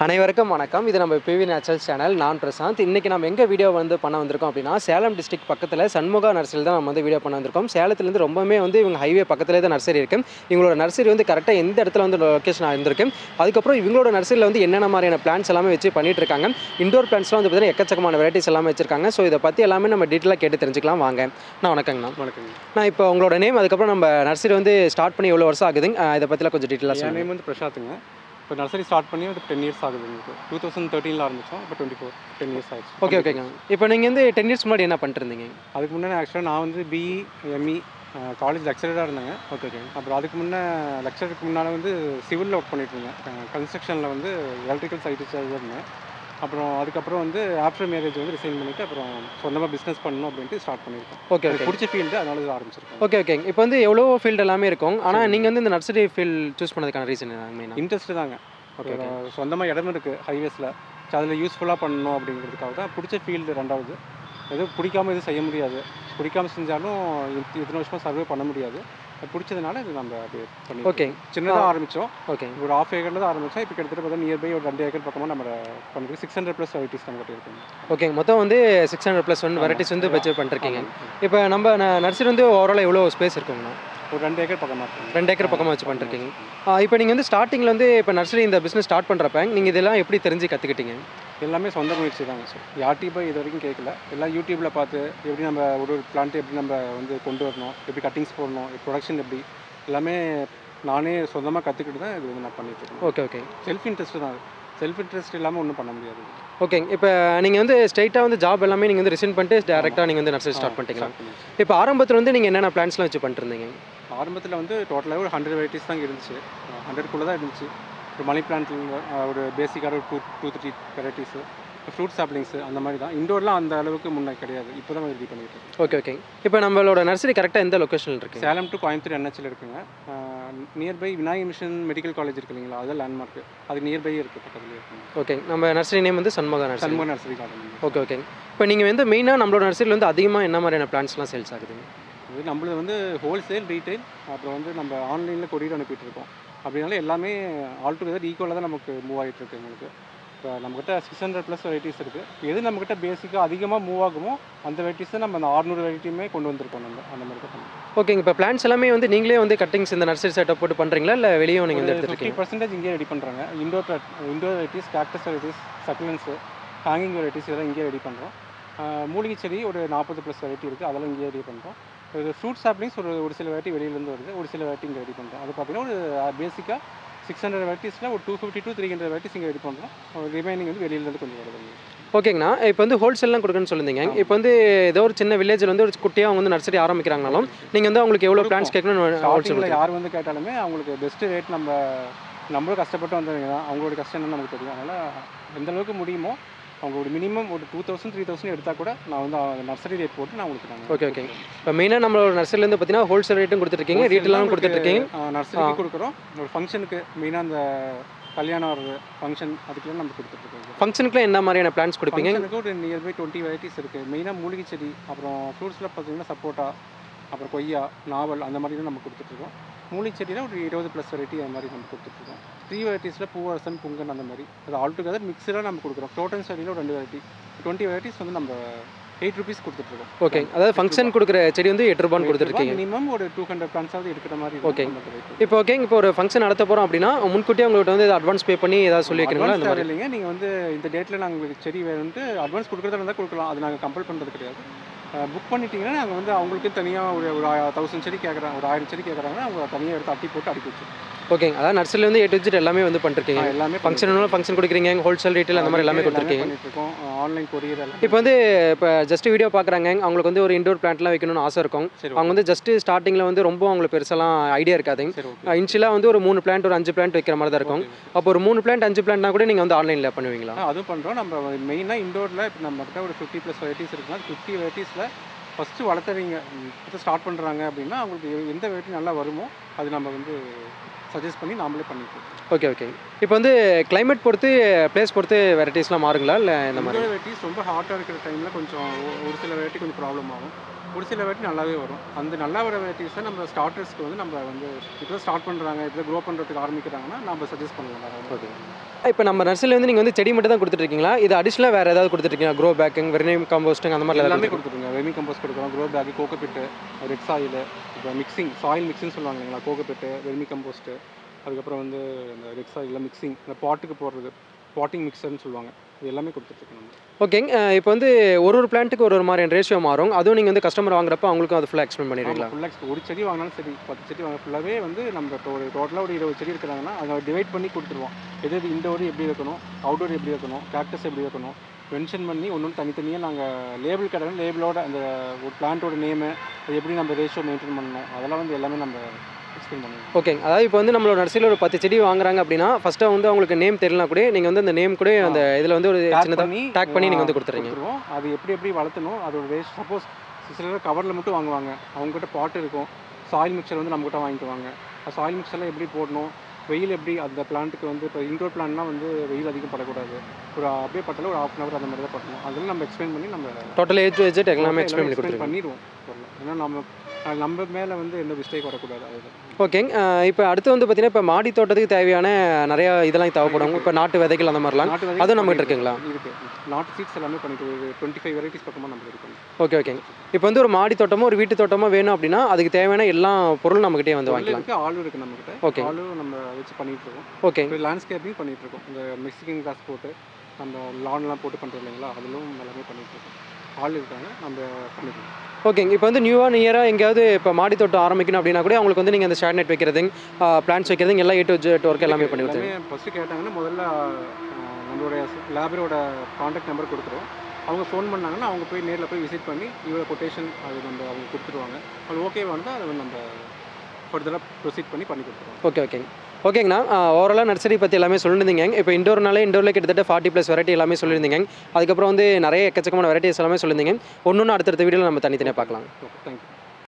அனைவருக்கும் வணக்கம். இது நம்ம பிவி நேச்சுரல் சேனல் நான் பிரசாந்த். இன்றைக்கி நம்ம எங்கே வீடியோ வந்து பண்ண வந்திருக்கோம் அப்படின்னா சேலம் டிஸ்ட்ரிக்ட் பக்கத்தில் சண்முகா நர்சரியில் தான் நம்ம வந்து வீடியோ பண்ண வந்திருக்கோம். சேலத்துலேருந்து ரொம்பவே வந்து இவங்க ஹைவே பக்கத்துலேயே தான் நர்சரி இருக்குது இவங்களோட நர்சரி வந்து கரெக்டாக எந்த இடத்துல வந்து லொக்கேஷன் இருந்திருக்கு அதுக்கப்புறம் இவங்களோட நர்சரியில் வந்து என்னென்ன மாதிரியான பிளான்ஸ் எல்லாமே வச்சு பண்ணிட்டு இருக்காங்க இண்டோர் பிளான்ஸ்லாம் வந்து பார்த்தீங்கன்னா எக்கச்சக்கமான வெரைட்டிஸ் எல்லாமே வச்சிருக்காங்க. ஸோ இதை பற்றி எல்லாமே நம்ம டீட்டெயிலாக கேட்டு தெரிஞ்சுக்கலாம். வாங்க. நான் வணக்கங்கண்ணா. வணக்கங்க நான் இப்போ உங்களோட நேம் அதுக்கப்புறம் நம்ம நர்சரி வந்து ஸ்டார்ட் பண்ணி எவ்வளோ வருஷம் ஆகுதுங்க? இதை பற்றிலாம் கொஞ்சம் டீட்டெயிலாக நேம் வந்து பிரசாத்துங்க இப்போ நர்சரி ஸ்டார்ட் பண்ணி ஒரு டென் இயர்ஸ் ஆகுது உங்களுக்கு டூ தௌசண்ட் தேர்ட்டீனில் ஆரம்பித்தோம் இப்போ டுவெண்ட்டி ஃபோர் டென் இயர்ஸ் ஆயிடுச்சு. ஓகே ஓகேங்க இப்போ நீங்கள் வந்து டென் இயர்ஸ் முன்னாடி என்ன பண்ணிட்டு இருந்தீங்க அதுக்கு முன்னே ஆக்சுவலாக நான் வந்து பிஇ எம்இ காலேஜ் லெக்சரராக இருந்தேங்க. ஓகே ஓகே அப்புறம் அதுக்கு முன்னே லெக்சருக்கு முன்னால் வந்து சிவிலில் ஒர்க் பண்ணிட்டு இருந்தேன் கன்ஸ்ட்ரக்ஷனில் வந்து எலக்ட்ரிக்கல் சைட்டு இருந்தேன் அப்புறம் அதுக்கப்புறம் வந்து ஆஃப்டர் மேரேஜ் வந்து ரிசைன் பண்ணிவிட்டு அப்புறம் சொந்தமாக பிஸ்னஸ் பண்ணணும் அப்படின்ட்டு ஸ்டார்ட் பண்ணியிருக்கேன் ஓகே ஓகே பிடிச்ச ஃபீல்டு அதனால இது ஆரம்பிச்சிருக்கேன் ஓகே ஓகே இப்போ வந்து எவ்வளோ ஃபீல்டு எல்லாமே இருக்கும். ஆனால் நீங்கள் வந்து இந்த நர்சரி ஃபீல்ட் சூஸ் பண்ணதுக்கான ரீசன் மெயினாக இன்ட்ரெஸ்ட் தாங்க. ஒரு சொந்தமாக இடம் இருக்குது ஹைவேஸில் அதில் யூஸ்ஃபுல்லாக பண்ணணும் அப்படிங்கிறதுக்காக தான் பிடிச்ச ஃபீல்டு ரெண்டாவது. எதுவும் பிடிக்காம எதுவும் செய்ய முடியாது. பிடிக்காம செஞ்சாலும் இத்த- இத்தனை வருஷமாக சர்வே பண்ண முடியாது. பிடிச்சதுனால இது நம்ம அப்படியே பண்ணி ஓகே சின்னதாக ஆரம்பித்தோம் ஓகே ஒரு ஆஃப் ஏக்கரில் தான் ஆரம்பித்தோம் இப்போ கிட்டத்தட்ட பார்த்தா நியர்பை ஒரு ரெண்டு ஏக்கர் பக்கமாக நம்ம பண்ணுறது சிக்ஸ் ஹண்ட்ரட் ப்ளஸ் வெரைட்டிஸ் நம்ம கட்டியிருக்கோம். ஓகே மொத்தம் வந்து six hundred plus one varieties வந்து வச்சு பண்ணிருக்கீங்க. இப்போ நம்ம நர்சரி வந்து ஓவரால் எவ்வளோ ஸ்பேஸ் இருக்குங்கண்ணா? ஒரு ரெண்டு ஏக்கர் பக்கமாக ரெண்டு ஏக்கர் பக்கமாக வச்சு பண்ணிருக்கீங்க. இப்போ நீங்கள் வந்து ஸ்டார்டிங்கில் வந்து இப்போ நர்சரி இந்த பிஸ்னஸ் ஸ்டார்ட் பண்ணுறப்ப நீங்கள் இதெல்லாம் எப்படி தெரிஞ்சு கற்றுக்கிட்டீங்க எல்லாமே சொந்த முயற்சி தாங்க சார். யார்ட்டையும் போய் இது வரைக்கும் கேட்கல எல்லாம் யூடியூப்பில் பார்த்து எப்படி நம்ம ஒரு ஒரு பிளான்ட் எப்படி நம்ம வந்து கொண்டு வரணும் எப்படி கட்டிங்ஸ் போடணும் ப்ரொடக்ஷன் எப்படி எல்லாமே நானே சொந்தமாக கற்றுக்கிட்டு தான் இது வந்து நான் பண்ணிட்டு இருக்கேன். ஓகே ஓகே செல்ஃப் இன்ட்ரெஸ்ட் தான் செல்ஃப் இன்ட்ரெஸ்ட் இல்லாமல் ஒன்றும் பண்ண முடியாது. ஓகேங்க இப்போ நீங்கள் வந்து ஸ்ட்ரைட்டாக வந்து ஜாப் எல்லாமே நீங்கள் வந்து ரிசைன் பண்ணிட்டு டேரெக்டாக நீங்கள் வந்து நர்சரி ஸ்டார்ட் பண்ணிட்டீங்களா. இப்போ ஆரம்பத்தில் வந்து நீங்கள் என்னென்ன பிளான்ஸ்லாம் வச்சு பண்ணிட்டு இருந்தீங்க? ஆரம்பத்தில் வந்து டோட்டலாகவே ஒரு ஹண்ட்ரட் வெரைட்டிஸ் தான் இருந்துச்சு. ஹண்ட்ரட்குள்ளே தான் இருந்துச்சு. ஒரு மணி பிளான்ட் ஒரு பேசிக்கான ஒரு two two three varieties fruit saplings அந்த மாதிரி தான். இண்டோர்லாம் அந்த அளவுக்கு முன்னே கிடையாது. இப்போ தான் ரெடி பண்ணிட்டு ஓகே ஓகே இப்போ நம்மளோட நர்சரி கரெக்டாக எந்த லொக்கேஷனில் இருக்குது சேலம் டு கோயம்புத்தூர் என்ஹெச்சில் இருக்குங்க. Nearby Vinayaka mission medical college இருக்கு இல்லைங்களா? அது லேண்ட்மார்க் அது நியர்பை இருக்குது பக்கத்துலேயே இருக்குங்க ஓகே நம்ம நர்சரி நேம் வந்து Shanmuga nursery Shanmuga nursery garden okay okay இப்போ நீங்கள் வந்து மெயினாக நம்மளோட நர்சரியில் வந்து அதிகமாக என்ன மாதிரியான பிளான்ஸ்லாம் சேல்ஸ் ஆகுதுங்க இது நம்மளது வந்து ஹோல்சேல் ரீட்டைல் அப்புறம் வந்து நம்ம ஆன்லைனில் கொரியர் அனுப்பிட்டு இருக்கோம் அப்படினால எல்லாமே ஆல் டுகெதர் ஈக்குவலாக தான் நமக்கு மூவ் ஆகிட்டு இருக்கு எங்களுக்கு. இப்போ நம்மக்கிட்ட சிக்ஸ் ஹண்ட்ரட் ப்ளஸ் வெரைட்டிஸ் இருக்குது எது நம்மக்கிட்ட பேசிக்காக அதிகமாக மூவ் ஆகுமோ அந்த வெரைட்டிஸை நம்ம அந்த ஆறுநூறு வெரைட்டியுமே கொண்டு வந்திருக்கோம் நம்ம. அந்த மாதிரி தான் ஓகேங்க இப்போ பிளான்ஸ் எல்லாமே வந்து நீங்களே வந்து கட்டிங்ஸ் இந்த நர்சரி செட்டப் போட்டு பண்ணுறீங்களா இல்லை வெளியே நீங்கள் ஃபிஃப்டி பர்சன்டேஜ் இங்கே ரெடி பண்ணுறாங்க indoor indoor varieties cactus varieties succulents hanging varieties இதெல்லாம் இங்கே ரெடி பண்ணுறோம் மூலிகை செடி ஒரு நாற்பது ப்ளஸ் வெரைட்டி இருக்குது அதெல்லாம் இங்கே ரெடி பண்ணுறோம் ஃப்ரூட் சாப்ளிங்ஸ் ஒரு ஒரு சில வெரைட்டி வெளியிலேருந்து வருது. ஒரு சில வெரைட்டி இங்கே ரெடி பண்ணுறோம் அது பார்த்தீங்கன்னா ஒரு பேசிக்காக சிக்ஸ் ஹண்ட்ரட் வெரைட்டிஸில் ஒரு two fifty two three hundred varieties இங்கே ரெடி பண்ணுறோம் ரிமைனிங் வந்து வெளியிலேருந்து கொஞ்சம் வருது. ஓகேங்கண்ணா இப்போ வந்து ஹோல்சேல்லாம் கொடுக்குன்னு சொல்லியிருந்தீங்க. இப்போ வந்து ஏதோ ஒரு சின்ன வில்லேஜில் வந்து ஒரு குட்டியாக அவங்க வந்து நர்சரி ஆரம்பிக்கிறாங்கனாலும் நீங்கள் வந்து அவங்களுக்கு எவ்வளோ பிளான்ஸ் கேட்கணும்னு ஹோல்சேல் யார் வந்து கேட்டாலுமே அவங்களுக்கு பெஸ்ட்டு ரேட் நம்ம நம்மளும் கஷ்டப்பட்டு வந்தவங்க தான். அவங்களோட கஷ்டம் என்னன்னு நமக்கு தெரியும். அதனால் எந்த அளவுக்கு முடியுமோ அவங்க ஒரு மினிமம் ஒரு டூ தௌசண்ட் த்ரீ தௌசண்ட் எடுத்தால் கூட நான் வந்து நர்சரி ரேட் போட்டு நான் உங்களுக்கு நாங்கள் ஓகே ஓகே இப்போ மெயினாக நம்மளோட நர்சரிலேருந்து பார்த்தீங்கன்னா ஹோல்சேல் ரேட்டும் கொடுத்துருக்கீங்க ரீட்டெயிலும் கொடுத்துட்ருக்கீங்க நர்சரிக்கு கொடுக்குறோம். ஒரு ஃபங்க்ஷனுக்கு மெயினாக அந்த கல்யாணம் ஒரு ஃபங்க்ஷன் அதுக்கெல்லாம் நம்ம கொடுத்துட்ருக்கோம் ஃபங்க்ஷனுக்குலாம் என்ன மாதிரியான பிளான்ஸ் கொடுப்பீங்க? ஒரு நியர்பை டுவெண்ட்டி வெரைட்டிஸ் இருக்குது மெயினாக மூலிகை செடி அப்புறம் ஃப்ரூட்ஸில் பார்த்தீங்கன்னா சப்போட்டா அப்புறம் கொய்யா நாவல் அந்த மாதிரி தான் நம்ம கொடுத்துட்ருக்கோம். மூலிகை செடியில் ஒரு இருபது ப்ளஸ் வெரைட்டி அந்த மாதிரி நம்ம கொடுத்துட்ருக்கோம். த்ரீ வெரைட்டிஸில் பூவரசன் புங்கன் அந்த மாதிரி. அது ஆல் டுகெதர் மிக்சராக நம்ம கொடுக்குறோம். செடியில் ஒரு ரெண்டு வெரைட்டி டுவெண்ட்டி வெரைட்டிஸ் வந்து நம்ம எயிட் ருபீஸ் கொடுத்துட்ருக்கோம். ஓகே அதாவது ஃபங்க்ஷன் கொடுக்குற செடி வந்து எட்டு ரூபான்னு கொடுத்துருக்கீங்க. மினிமம் ஒரு டூ ஹண்ட்ரட் பிளான்ஸாவது இருக்கிற மாதிரி rate. இப்போ ஓகே இப்போ ஒரு ஃபங்க்ஷன் நடத்த போகிறோம் அப்படின்னா முன்கூட்டியே உங்கள்கிட்ட வந்து அட்வான்ஸ் பே பண்ணி ஏதாவது சொல்லி வைக்கிறீங்களா அந்த மாதிரி. இல்லைங்க நீங்கள் வந்து இந்த டேட்டில் நாங்கள் செடி வேணும்ட்டு அட்வான்ஸ் கொடுக்குறதா இருந்தால் கொடுக்கலாம். அது நாங்கள் கம்பல் பண்ணுறது கிடையாது. புக் பண்ணிட்டீங்கன்னா நாங்கள் வந்து அவங்களுக்கு தனியாக ஒரு ஒரு தௌசண்ட் செடி கேட்குறாங்க ஒரு ஆயிரம் செடி கேட்குறாங்கன்னா அவங்க தனியாக எடுத்து அட்டி போட்டு அடிக்க வச்சு ஓகேங்க அதாவது நர்சரியில் வந்து எட்டு வச்சுட்டு எல்லாமே வந்து பண்ணிருக்கீங்க. எல்லாமே ஃபங்க்ஷன் ஃபங்க்ஷன் கொடுக்குறீங்க ஹோல்சேல் ரீட்டில் அந்த மாதிரி எல்லாமே கொடுத்துருக்கீங்க. ஆன்லைன் கொரியர் எல்லாம் இப்போ வந்து இப்போ ஜஸ்ட் வீடியோ பார்க்குறாங்க அவங்களுக்கு வந்து ஒரு இண்டோர் பிளான்ட்லாம் வைக்கணும்னு ஆசை இருக்கும். அவங்க வந்து ஜஸ்ட் ஸ்டார்டிங்கில் வந்து ரொம்ப அவங்களுக்கு பெருசெல்லாம் ஐடியா இருக்காது. இன்ஷியலாக வந்து ஒரு மூணு பிளான்ட் ஒரு அஞ்சு பிளான்ட் வைக்கிற மாதிரி தான் இருக்கும். அப்போ ஒரு மூணு பிளான்ட் அஞ்சு பிளான்ட்னா கூட நீங்கள் வந்து ஆன்லைனில் பண்ணுவீங்களா? அதுவும் பண்ணுறோம் நம்ம மெயினாக இண்டோரில் இப்போ நம்மகிட்ட ஒரு ஃபிஃப்டி ப்ளஸ் வெரைட்டிஸ் இருக்குன்னா ஃபிஃப்டி வெரைட்டிஸில் ஃபஸ்ட்டு வளர்த்துறீங்க இப்போ ஸ்டார்ட் பண்ணுறாங்க அப்படின்னா அவங்களுக்கு எந்த வெரைட்டி நல்லா வருமோ அது நம்ம வந்து சஜஸ்ட் பண்ணி நாமளே பண்ணிக்கலாம் ஓகே ஓகே இப்போ வந்து கிளைமேட் பொறுத்து பிளேஸ் பொறுத்து வெரைட்டிஸ்லாம் மாறுங்களா? இல்லை இந்த மாதிரி? வெரைட்டிஸ் ரொம்ப ஹாட்டாக இருக்கிற டைமில் கொஞ்சம் ஒரு சில வெரைட்டி கொஞ்சம் ப்ராப்ளம் ஆகும். ஒரு சில வெரைட்டி நல்லாவே வரும். அந்த நல்லா வர வெரைட்டிஸை நம்ம ஸ்டார்டர்ஸ்க்கு வந்து நம்ம வந்து இப்போ ஸ்டார்ட் பண்ணுறாங்க இப்போ க்ரோ பண்ணுறதுக்கு ஆரம்பிக்கிறாங்கன்னா நம்ம சஜஸ்ட் பண்ணலாம். ஓகே இப்போ நம்ம நர்சரியில் வந்து நீங்கள் வந்து செடி மட்டும் தான் கொடுத்துட்ருக்கீங்களா இது அடிஷ்னலாக வேறு ஏதாவது கொடுத்துட்ருக்கீங்களா க்ரோ பேக்கிங் வெர்னியம் காம்போஸ்டிங் அந்த மாதிரி எல்லாமே கொடுத்துருங்க. வெமி கம்போஸ்ட் கொடுக்குறோம். Grow bag cocopeat red soil இப்போ மிக்சிங் சாயில் மிக்சிங் சொல்லுவாங்க இல்லைங்களா? கோகோபிட்டு வெர்மி கம்போஸ்ட்டு அதுக்கப்புறம் வந்து இந்த ரெட் சாயில் மிக்சிங் இந்த பாட்டுக்கு போடுறது பாட்டிங் மிக்சர்னு சொல்லுவாங்க. இது எல்லாமே கொடுத்துட்ருக்கோம் ஓகேங்க இப்போ வந்து ஒரு ஒரு பிளான்ட்டுக்கு ஒரு ஒரு மாதிரியான ரேஷியோ மாறும். அதுவும் நீங்கள் வந்து கஸ்டமர் வாங்குறப்ப அவங்களுக்கும் அது ஃபுல்லாக எக்ஸ்பிளைன் பண்ணிடுவீங்களா ஃபுல்லாக ஒரு செடி வாங்கினாலும் சரி பத்து செடி வாங்க ஃபுல்லாகவே வந்து நம்ம இப்போ ஒரு டோட்டலாக ஒரு இருபது செடி இருக்கிறாங்கன்னா அதை டிவைட் பண்ணி கொடுத்துருவோம். எது எது இன்டோர் எப்படி வைக்கணும் அவுட்டோர் எப்படி வைக்கணும் கேக்டஸ் எப்படி வைக்கணும் மென்ஷன் பண்ணி ஒன்று ஒன்று தனித்தனியாக நாங்கள் லேபிள் கடை லேபிளோட அந்த ஒரு பிளான்ட்டோட நேமு அது எப்படி நம்ம ரேஷியோ மெயின்டைன் பண்ணணும் அதெல்லாம் வந்து எல்லாமே நம்ம எக்ஸ்பிளைன் ஓகேங்க அதாவது இப்போ வந்து நம்மளோட நர்சரியில் ஒரு பத்து செடி வாங்குறாங்க அப்படின்னா ஃபஸ்ட்டாக வந்து அவங்களுக்கு நேம் தெரியலனா கூட நீங்கள் வந்து அந்த நேம் கூட அந்த இதில் வந்து ஒரு சின்னதாக tag பண்ணி நீங்க வந்து கொடுத்துறீங்க. அது எப்படி எப்படி வளர்த்தணும் அதோட ரேஷ் சப்போஸ் சிலர் கவரில் மட்டும் வாங்குவாங்க. அவங்ககிட்ட பாட் இருக்கும். சாயில் மிக்சர் வந்து நம்மகிட்ட வாங்கிக்குவாங்க சாயில் மிக்சர்லாம் எப்படி போடணும்? வெயில் எப்படி அந்த பிளான்ட்டுக்கு வந்து இப்போ இன்டோர் பிளான்லாம் வந்து வெயில் அதிகம் படக்கூடாது ஒரு அப்படியே பட்டாலும் ஒரு ஹாஃப் அன் ஹவர் அந்த மாதிரி தான் பட்டணும் அதெல்லாம் நம்ம எக்ஸ்பிளைன் பண்ணி நம்ம டோட்டல் ஏஜ் வெஜெட் எல்லாமே எக்ஸ்பிளைன் பண்ணி பண்ணிடுவோம். ஏன்னா நம்ம நம்ம மேலே வந்து எந்த மிஸ்டேக் வரக்கூடாது அதுதான் ஓகேங்க இப்போ அடுத்து வந்து பார்த்தீங்கன்னா இப்போ மாடி தோட்டத்துக்கு தேவையான நிறைய இதெல்லாம் தேவைப்படும். இப்போ நாட்டு விதைகள் அந்த மாதிரிலாம். அதுவும் நம்மகிட்ட இருக்குங்களா? இருக்கு. நாட்டு சீட்ஸ் எல்லாமே பண்ணிட்டு ஒரு டுவெண்ட்டி ஃபைவ் வெரைட்டிஸ் பக்கமாக நம்ம இருக்கோம் ஓகே ஓகேங்க இப்போ வந்து ஒரு மாடி தோட்டமோ ஒரு வீட்டு தோட்டமோ வேணும் அப்படின்னா அதுக்கு தேவையான எல்லா பொருளும் நம்மகிட்டே வந்து வாங்கிக்கலாம். இருக்கு ஆளும் இருக்கு நம்மகிட்ட. Okay. ஆளும் நம்ம வச்சு பண்ணிட்டு இருக்கோம் ஓகே. லேண்ட்ஸ்கேப்பிங் பண்ணிட்டு இருக்கோம் இந்த மெக்சிகன் கிராஸ் போட்டு நம்ம லான்லாம் போட்டு பண்ணுறோம் இல்லைங்களா? அதிலும் எல்லாமே பண்ணிட்டு இருக்கோம் ஆள் இருக்காங்க. நம்ம பண்ணிக்கலாம். ஓகேங்க இப்போ வந்து நியூவாக நியராக எங்கேயாவது இப்போ மாடி தோட்டம் ஆரம்பிக்கணும் அப்படின்னா கூட அவங்களுக்கு வந்து நீங்கள் அந்த ஷேட் நெட் வைக்கிறது பிளான்ஸ் வைக்கிறது எல்லாம் ஏ டு ஜெட் ஒர்க் எல்லாமே பண்ணி கொடுத்துருங்க ஃபஸ்ட்டு கேட்டாங்கன்னா முதல்ல நம்மளுடைய லேபரோட காண்டாக்ட் நம்பர் கொடுத்துருவோம். அவங்க ஃபோன் பண்ணாங்கன்னா அவங்க போய் நேரில் போய் விசிட் பண்ணி இவ்வளோ கொட்டேஷன் அது நம்ம அவங்க கொடுத்துருவாங்க. அது ஓகே வந்தால் அதை நம்ம ஃபர்தராக ப்ரொசீட் பண்ணி பண்ணி கொடுத்துருவோம். ஓகே ஓகேங்க ஓகேங்கண்ணா ஓவராலாக நர்சரி பற்றி எல்லாமே சொல்லியிருந்தீங்க இப்போ இண்டோர்னாலே இண்டோரில் கிட்டத்தட்ட ஃபார்ட்டி ப்ளஸ் வெரைட்டி எல்லாமே சொல்லியிருந்தீங்க அதுக்கப்புறம் வந்து நிறைய எக்கச்சக்கமான வெரைட்டிஸ் எல்லாமே சொல்லியிருந்தீங்க. ஒன்று ஒன்று அடுத்தடுத்த வீடியோவில் நம்ம தனித்தனியாக பார்க்கலாம். Okay thank you